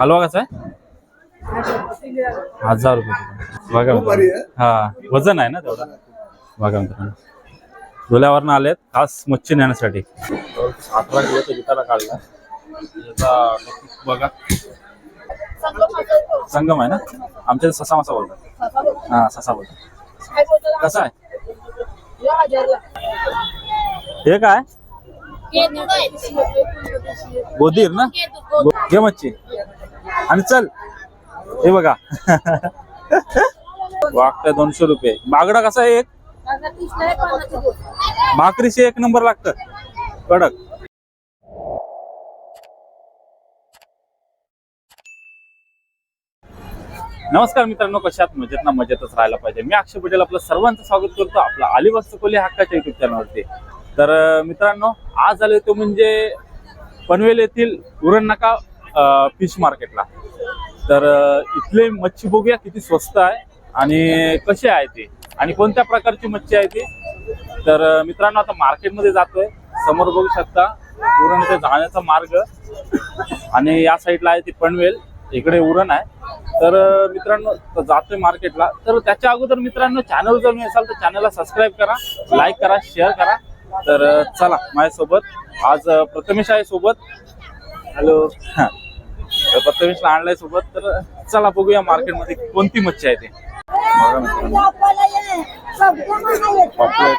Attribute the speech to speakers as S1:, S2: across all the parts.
S1: हलवा कसा आहे? हजार रुपये किलो. बघा मित्रांनो. हा वजन आहे ना तेवढा? बघा मित्रांनो. डोल्यावरनं आलेत खास मच्छी नेण्यासाठी अठरा किलोचा विकायला काढला. याचा बघा. संगम आहे ना? आमच्या इथे ससा मासा बोलतात. हा ससा बोलतात. कसा आहे? हे काय? गोदीर ना? घे मच्छी. आणि चल. हे बघा. वागताय दोनशे रुपये. मागडा कसा आहे एक? भाकरीशी एक नंबर लागतं. कडक. नमस्कार मित्रांनो कशात मजेत ना? मजेतच राहायला पाहिजे. मी अक्षय पटेल आपलं सर्वांचं स्वागत करतो आपला अलिबाग कोली हक्काच्या युट्यूब चॅनलवरती तर मित्रांनो आज आले तो म्हणजे पनवेल येथील उरणनाका फिश मार्केटला. तर इथले मच्छी बघूया किती स्वस्त आहे आणि कसे आहे ते. आणि कोणत्या प्रकारची मच्छी आहे ती. तर मित्रांनो आता मार्केटमध्ये जातोय. समोर बघू शकता उरण इथे जाण्याचा मार्ग. आणि या साईडला आहे ती पनवेल. इकडे उरण आहे. तर मित्रांनो जातोय मार्केटला. तर त्याच्या अगोदर मित्रांनो चॅनल जर मी असाल तर चॅनलला सबस्क्राईब करा लाईक करा शेअर करा. तर चला माझ्यासोबत आज प्रथमेश आहे सोबत हॅलो तर प्रथमेशला आणलाय सोबत तर चला बघूया मार्केटमध्ये कोणती मच्छी आहे ते. बघा मित्रांनो पापलेट.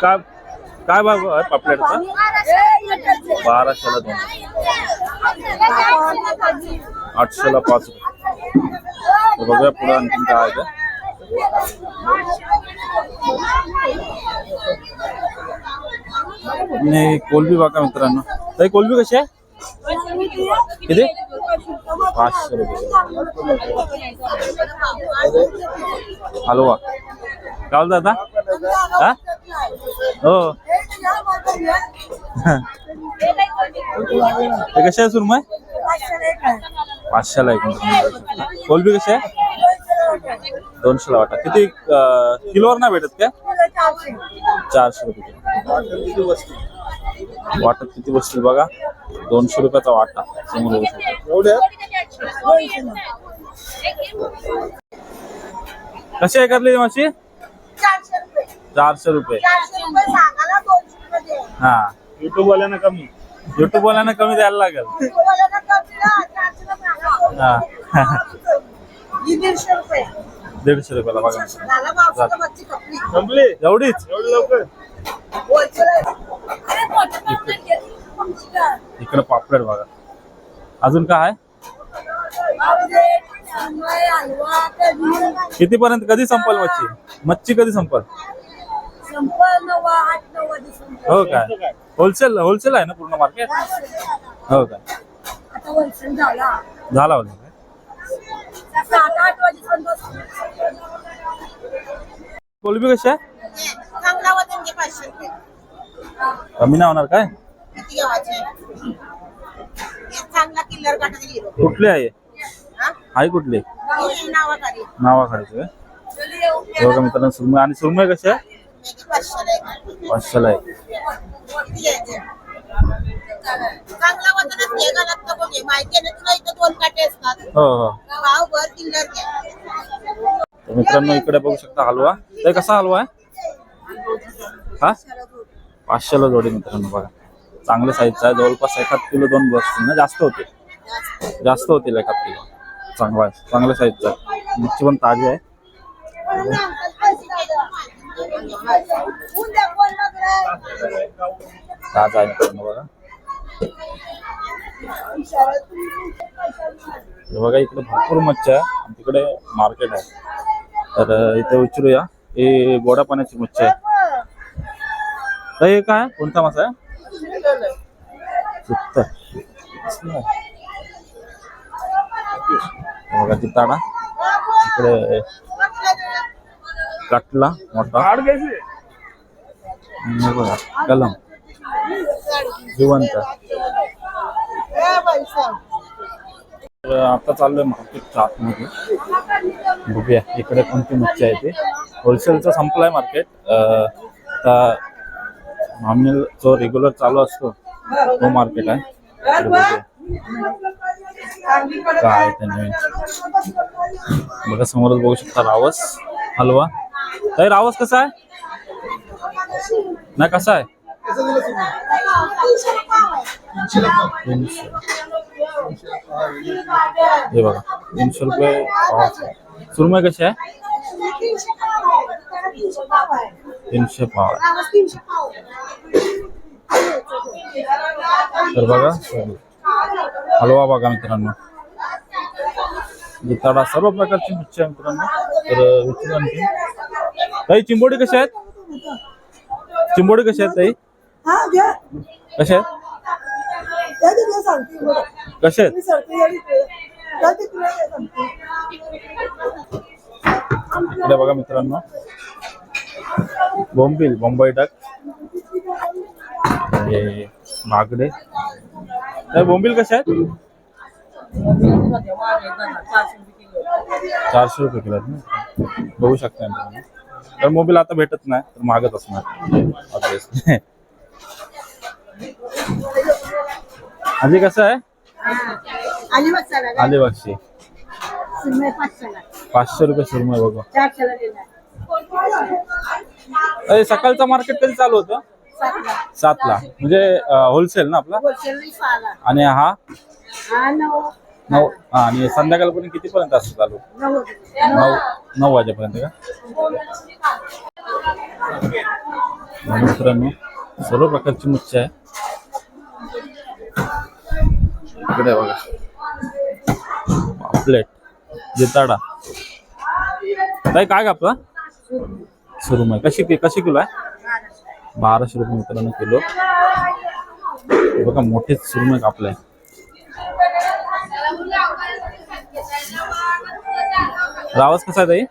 S1: काय काय भाव आहे पापलेटचा? बाराशेला दोन. आठशेला पाच रुपये. बघूया पुढे आणखीन काय आहे ते. आणि कोलबी बघा मित्रांनो. ताई कोलबी कशी आहे? किती? पाचशे रुपये. हलवा. काय बोलता दादा? हा? हो. ते कसे आहे सुरमय पाचशेला एक. कोलबी कशी आहे? दोनशेला वाटा. किती किलोवर नाही भेटत काय चारशे रुपये. वाटत किती बसतील बघा? दोनशे रुपयाचा वाटा. समोर. कशी आहे करली माशी चारशे रुपये. हा. युट्यूब वाल्यानं कमी युट्यूब वाल्यानं कमी द्यायला लागेल हा.
S2: दीडशे रुपये.
S1: दीडशे रुपयाला बघा. संपली? एवढीच? एवढी लवकर? इकडे. पापलेट बघा. अजून काय आहे?
S2: हलवा कधी
S1: कितीपर्यंत कधी संपल मच्छी? मच्छी कधी संपल?
S2: संपल नवा आठ नव्वद दिवसांनी.
S1: हो काय? होलसेल होलसेल आहे ना पूर्ण मार्केट? हो काय?
S2: आता होलसेल झाला.
S1: झाला होता
S2: सात आठ वाजेपर्यंत
S1: कोलबी कशी आहे?
S2: चांगला वजन घे पाचशे रुपये.
S1: कमी नाही होणार काय?
S2: किती गावाचे? एक चांगला किल्लर काटा गेलो
S1: कुठली आहे? आहे कुठली?
S2: नावाखाली.
S1: नावाखाडीची काय बघा मित्रांनो सुरमई आणि सुरमई कशी आहे?
S2: पाचशेला
S1: आहे
S2: किती घ्यायचे? चांगला वजनच घे घालत नको घे. माहिती ना तुला इथं दोन काटे असतात.
S1: हो हो.
S2: भाव भर किल्लर घ्या.
S1: तर मित्रांनो इकडे बघू शकता हलवा. ते कसा हलवा आहे? हा? पाचशेला जोडी मित्रांनो बघा. चांगल्या साईजचा आहे. जवळपास एखाद किलो दोन बसतील ना जास्त होते. जास्त होतील एखाद किलो. चांगला आहे. चांगल्या साईजचा आहे. मच्छी पण ताजी आहे. ताजा आहे मित्रांनो बघा. बघा इकडे भरपूर मच्छी आहे. मार्केट आहे. तर इथे विचारूया हे गोडा पाण्याची मच्छी आहे. तर हे काय? कोणता मासा आहे? बघा इकडे कटला मोठा. कलम. जिवंत. तर आता चाललोय मार्केटच्या आतमध्ये बघूया इकडे कोणती मच्छी आहे ते. होलसेलचं संपलाय मार्केट आता नॉमिनल जो रेग्युलर चालू असतो तो मार्केट आहे. काय ते बघा समोरच बघू शकता रावस हलवा. ताई रावस कसा आहे? नाही कसा आहे? तीनशे हे बघा तीनशे रुपये पाव सुरमई कशी आहे? तीनशे पाव तर बघा हलवा बघा मित्रांनो. जिताडा सर्व प्रकारची मच्छी आहे मित्रांनो. तर विचारू आणखी. ताई चिंबोडी कशा आहेत? चिंबोडी कशा आहेत ताई?
S3: हा घ्या
S1: कशा आहेत
S3: त्या तिकडे सांगते बरं.
S1: कशा आहेत
S3: मी सांगते या तिकडे. त्या तिकडे सांगते.
S1: इकडे बघा मित्रांनो. बोंबील बॉम्बाई टाक हे बागडे तर बोंबील कशा आहेत? चारशे रुपये किलो आहेत ना? बघू शकता मित्रांनो. तर मोबाईल आता भेटत नाही तर मागत असणार. obviously. आजी कसं आहे? अलिबागची. पाचशे रुपये सुरमय बघू. सकाळचं मार्केट कधी चालू होतं.
S2: सातला.
S1: म्हणजे होलसेल ना आपला? आणि हा?
S2: नऊ.
S1: हा आणि संध्याकाळपर्यंत कितीपर्यंत असतो चालू?
S2: नऊ.
S1: नऊ वाजेपर्यंत का? मित्रांनो सर्व प्रकारची मच्छी आहे. इकडे बघा. पापलेट जिताडा. ताई काय कापला? आपला सुरुमय कशी कशी किलो आहे? बाराशे रुपये मित्रांनो किलो. हे बघा मोठेच सुरमय कापलाय. रावस कसा आहे ताई?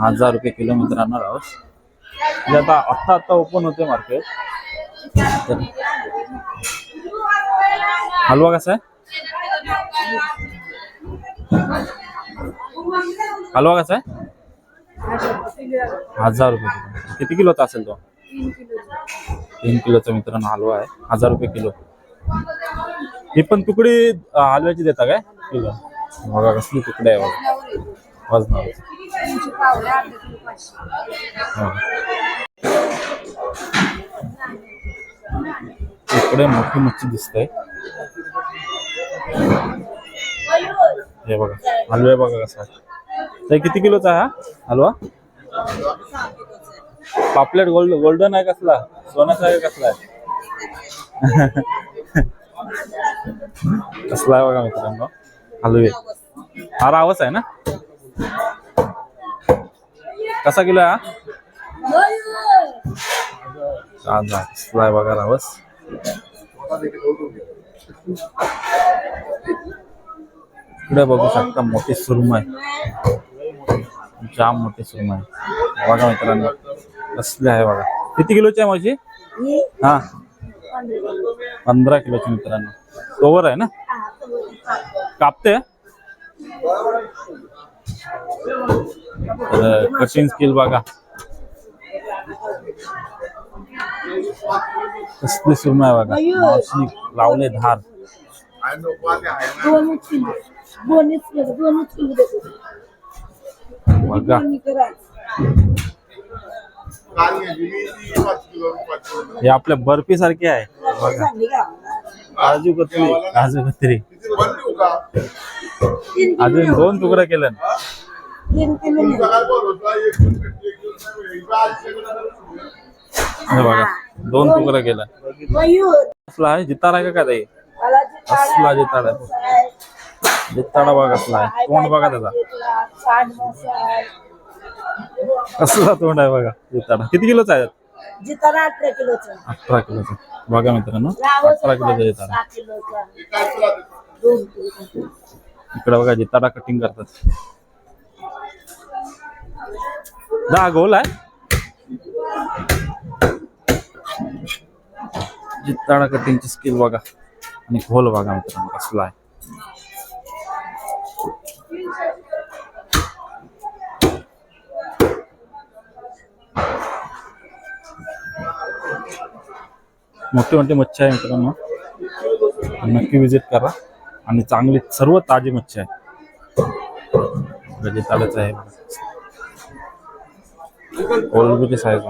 S1: हजार रुपये किलो मित्रांनो रावस. आता आत्ता आत्ता ओपन होते मार्केट हलवा कसा आहे हलवा कसा आहे हजार रुपये किती किलोचा असेल तो
S2: तीन
S1: किलोचा मित्रांनो हलवा आहे हजार रुपये किलो ही पण तुकडी हलव्याची देता काय किलो बघा कसली तुकडे आहे बघा वजनावर इकडे मोठी मच्छी दिसते हे बघा हलवा बघा कसा आहे. किती किलोचा हा हलवा? पापलेट गोल्ड गोल्डन आहे कसला? सोन्याचा आहे कसला आहे? कसला आहे बघा मित्रांनो हलवे. हा रावस आहे ना? कसा किलो आहे हा कसला आहे बघा रावस. इकडे बघू शकता मोठी सुरमय जाम मोठी सुरमई. बघा मित्रांनो कसले आहे बघा. किती किलोची आहे माझी
S2: हा. पंधरा
S1: किलोची मित्रांनो. तोवर आहे ना? कापते? तर कटिंग स्किल बघा. कसली सुरमई आहे बघा? मावशी लावले धार.
S2: दोनच किलो दोनच किलो दोनच किलो देतो
S1: बघा. हे आपल्या बर्फी सारखे आहे. बघा. काजू कतरी. काजू कतरी.
S2: तीन
S1: अजून दोन तुकडे केलं.
S2: तीन किलो.
S1: हे बघा दोन तुकडे केलं.
S2: मयूर
S1: असला आहे जितारा आहे का काय
S2: जिताडा
S1: असला जिताडा. जिताडा बघा कसला आहे. तोंड बघा त्याचा. कसला तोंड आहे बघा जिताडा किती किलोचा आहे?
S2: जिताडा अठरा किलोचा.
S1: किलोचा. बघा मित्रांनो अठरा किलोचा जिताडा
S2: किलो
S1: इकडे बघा जिताडा कटिंग करतात. दहा गोल आहे. जिताडा कटिंगची स्किल बघा. आणि खोल बघा मित्रांनो कसला आहे. मोठी मोठी मच्छी आहे मित्रांनो. नक्की विजिट करा. आणि चांगली सर्व ताजी मच्छी आहे. गजेतालच आहे. ओलबीची साईज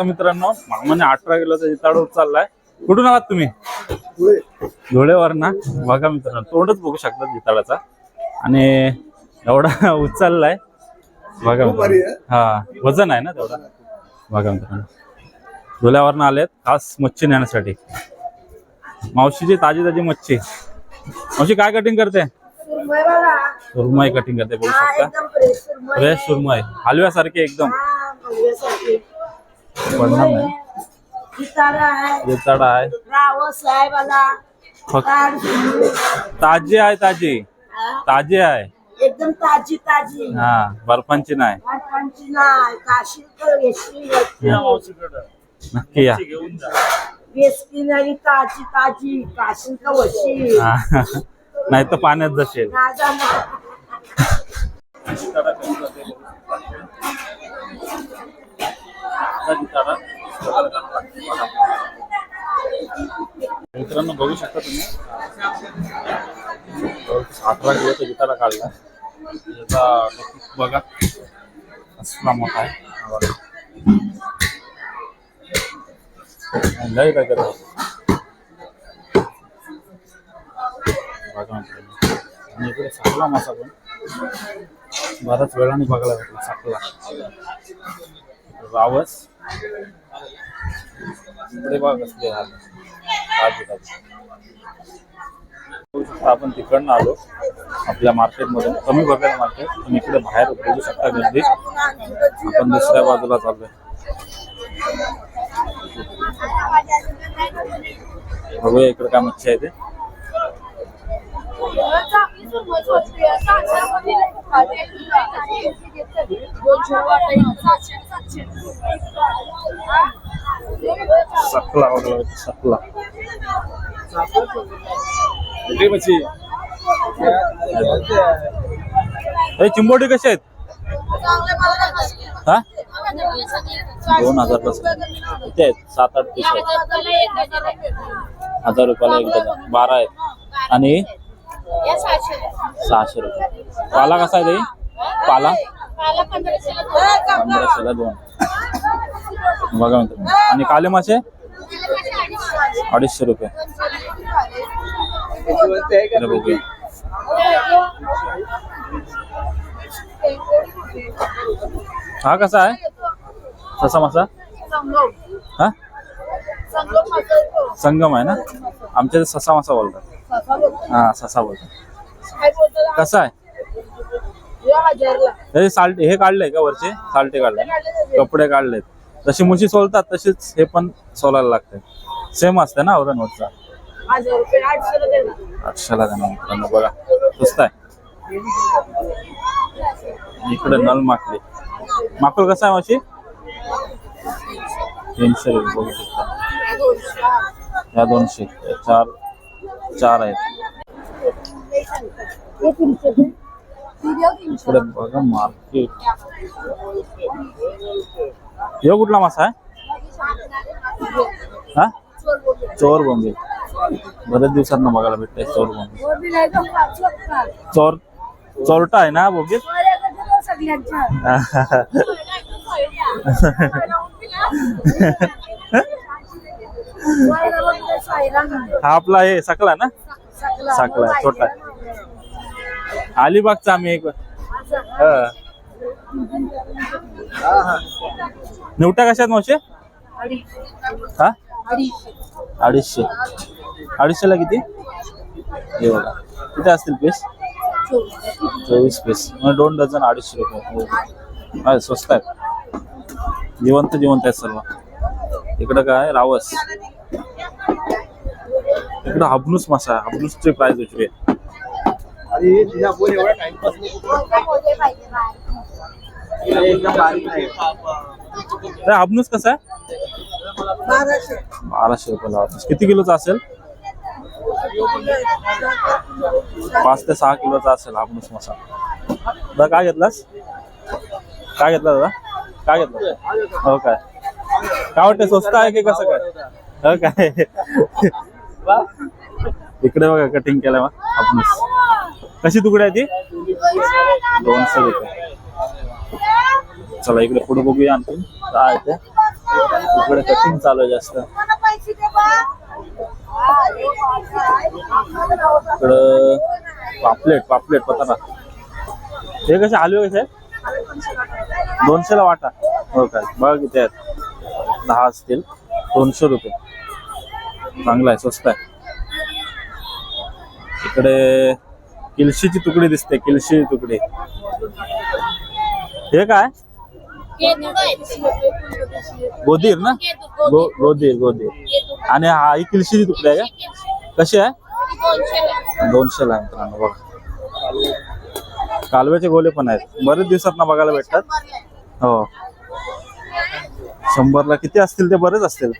S1: आता मित्रांनो. मामाने अठरा किलोचा जिताडू चाललाय. कुठून आलात तुम्ही? धुळेवर ना बघा मित्रांनो तोंडच बघू शकतात जिताडाचा. आणि एवढा उचललाय बघा. हा वजन आहे ना तेवढा? बघा मित्रांनो. धुळ्यावरनं आलेत खास मच्छी नेण्यासाठी. मावशीची ताजी ताजी मच्छी. मावशी काय कटिंग करते?
S3: सुरमई
S1: कटिंग करते बघू शकता.
S3: सुरमई.
S1: हलव्यासारखी एकदम.
S3: जितारा आहे
S1: जिताडा आहे
S3: रावस आहे बघा
S1: फक्त
S3: ताड सुरमई.
S1: ताजी आहे ताजी।
S3: हा,
S1: ताजी आहे।
S3: एकदम ताजी ताजी।
S1: हा बर्फांची नाही।
S3: तर येशी
S1: नक्की या।
S3: नाही ताजी ताजी। काशी का वशी
S1: हा. नाही तर पाण्यात जसेल मित्रांनो बघू शकता तुम्ही. अठरा किलोचा गीताला काढला. याचा टॉपिक बघा असला मोठा आहे. लय काय करत? आणि इकडे साखला मासा पण. बराच वेळाने बघायला भेटला साखला रावस. इकडे कसले बघू आपण तिकडनं आलो. आपल्या मार्केटमधून. कमी बघायला मार्केट. पण इकडे बाहेर बघू शकता गर्दी आपण दुसऱ्या बाजूला चाललोय. बघूया इकडे काय मच्छी आहे ते. सकला वगैरे सकला चिंबोडी कसे आहेत? हा? दोन हजारपासून किती आहेत? सात आठ पीस आहेत. हजार रुपयाला एक डझन. बारा आहेत. आणि? सहाशे रुपये. पाला कसा आहे ताई? पाला? पंधराशेला दोन. बघा मित्रांनो. आणि काले मासे? अडीचशे रुपये. बघूया. हा कसा आहे? ससा मासा? हा? संगम आहे ना? आमच्या ससा मासा बोलतात. हा ससा बोलतात कसा आहे? हे साल्ट हे काढलंय का वरचे? साल्टे काढले कपडे काढलेत. जशी मुशी सोलतात तशीच हे पण सोलायला लागते. सेम असते ना औरणवरचा
S3: हजार रुपये आठशे रुपये
S1: अक्षला जाणार मित्रांनो बघा. स्वस्त आहे. इकडे नल माकली माकूल कसा आहे माशी तीनशे बघू शकता. या दोनशे. चार चार आहेत. बघा मार्केट कुठला मासा आहे? हा? चोर बोंबील. बरेच दिवसांना बघायला भेटतंय चोर बोंबील. चोर चोरटा आहे ना बोंबील? हा आपला हे सकला ना? सकला. छोटा. अलिबागचा आम्ही एक हा. निवटा कशात मावशे? हा? अडीचशे. अडीचशेला किती? हे बघा. किती असतील पीस चोवीस पीस म्हणजे दोन डझन अडीचशे रुपये. हो. हा, स्वस्त आहेत. जिवंत जिवंत आहेत सर्व. इकडं काय? रावस. इकडं हाबनूस मासा आहे हाबनूसचे प्राइस उचवी हाबनूस कसा आहे?
S3: बाराशे
S1: रुपये किती किलोचा असेल? पाच ते सहा किलोचा असेल हाबनूस मासा. दादा काय घेतलास? काय घेतला दादा? काय घेतलं? हो काय. काय वाटतं स्वस्त आहे की कसं काय? हो काय. इकडे बघा कटिंग केलं मग आपण कशी तुकडे आहे ती? दोनशे रुपये. चला इकडे पुढे बघूया आणखी. काय ते? इकडे कटिंग चालू आहे जास्त. इकडं पापलेट पापलेट पता हे कसे हलवे कसे आहेत दोनशेला वाटा. हो काय बघा किती आहेत. दहा असतील. दोनशे रुपये. चांगला आहे स्वस्त आहे. इकडे किलशीची तुकडी दिसते किलशी तुकडी. हे काय? गोदीर ना? गो गोदीर गोदीर. आणि हा ही किलशीची तुकडी आहे का? कशी आहे? दोनशेला ला मित्रांनो बघा. कालव्याचे गोले पण आहेत. बरेच दिवसात ना बघायला भेटतात. हो. शंभरला किती असतील ते बरेच असतील.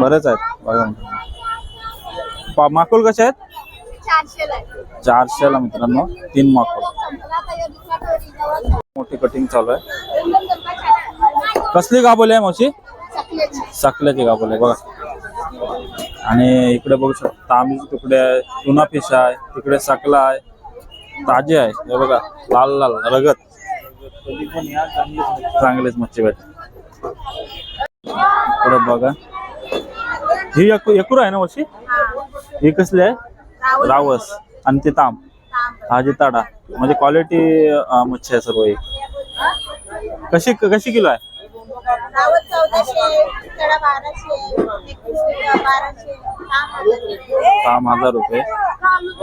S1: बरेच आहेत. बघा. माकुल कसे आहेत? चारशेला मित्रांनो तीन माकुल. मोठी कटिंग चालू आहे. कसली गाबोली आहे मावशी? सकल्याची गाबोली आहे बघा. आणि इकडे बघू शकता तांबीचे तुकडे आहे चुना फिश आहे तिकडे सकला आहे ताजे आहे. हे बघा लाल लाल रगत. चांगलेच मच्छी भेट इकडे बघा. ही एकू एकूर आहे ना मच्छी ही कसली आहे? रावस. आणि ते ताम हा जिताडा म्हणजे क्वालिटी मच्छी आहे सर्व ही कशी कशी किलो आहे? ताम हजार रुपये.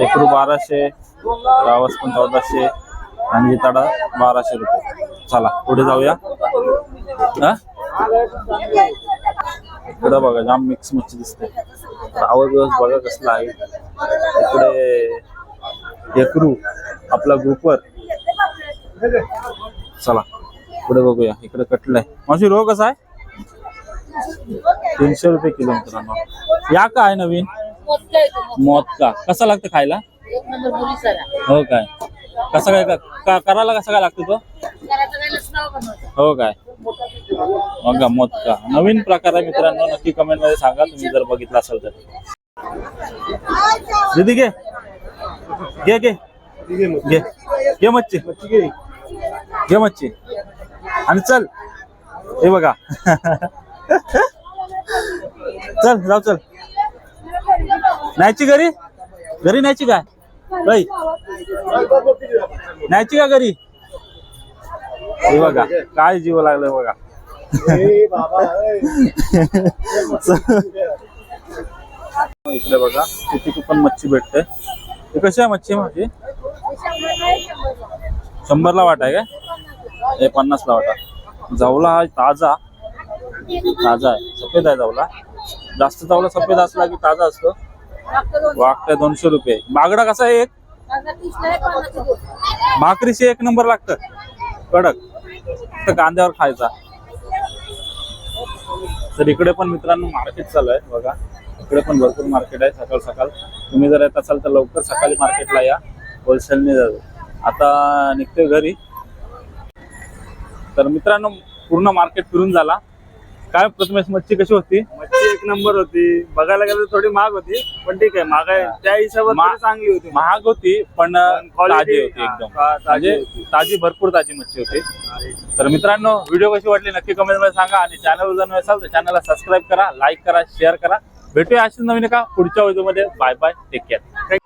S1: एकरू बाराशे रावस पण चौदाशे आणि जिताडा बाराशे रुपये. चला पुढे जाऊया. हा? इकडं बघा जाम मिक्स मच्छी दिसते. रावस दिवस बघा कसला आहे. इकडे एकरू आपला ग्रुपवर चला पुढे बघूया. इकडे कटलंय. मावशी रो कसा आहे? तीनशे रुपये किलो मित्रांनो. या का आहे नवीन? मौत का कसा लागतं खायला? हो काय. कसं काय करायला कसं काय लागतं तो? हो काय. बघा मोदका. का नवीन प्रकार आहे मित्रांनो. नक्की कमेंटमध्ये सांगा. तुम्ही जर बघितला असाल तर. दीदी घे. घे घे. घे. घे मच्छी. घे मच्छी. आणि चल. हे बघा. चल जाऊ चल. न्यायची घरी? घरी न्यायची काय? न्यायची का घरी? हे बघा काय जीव लागलं बघा. इकडे बघा किती पण मच्छी भेटते. कशी आहे मच्छी माझी? शंभरला वाटा आहे काय? हे पन्नासला वाटा. जावला हा ताजा. ताजा आहे. सफेद आहे जावला. जास्त जावला सफेद असला की ताजा असतो. वागताय दोनशे रुपये. बागडा कसा आहे एक? भाकरीशी एक नंबर लागतं. कडक फक्त कांद्यावर खायचा. तर इकडे पण मित्रांनो मार्केट चालू आहे बघा. इकडे पण भरपूर मार्केट आहे सकाळ सकाळ. तुम्ही जर येत असाल तर लवकर सकाळी मार्केटला या. होलसेलने जाऊ. आता निघतोय घरी. तर मित्रांनो पूर्ण मार्केट फिरून झाला. काय प्रथमेश मच्छी कशी होती?
S4: मच्छी एक नंबर होती. बघायला गेलं थोडी महाग होती पण ठीक आहे. महाग आहे. त्या हिशोबात चांगली होती.
S1: महाग होती पण ताजी होती एकदम.
S4: ताजी
S1: म्हणजे. ताजी भरपूर ताजी मच्छी होती. तर मित्रांनो व्हिडिओ कशी वाटली नक्की कमेंटमध्ये सांगा आणि चॅनल जर असाल तर चॅनलला सबस्क्राईब करा लाईक करा शेअर करा. भेटूया अशीच नवीन एका पुढच्या व्हिडिओमध्ये बाय बाय टेक केअर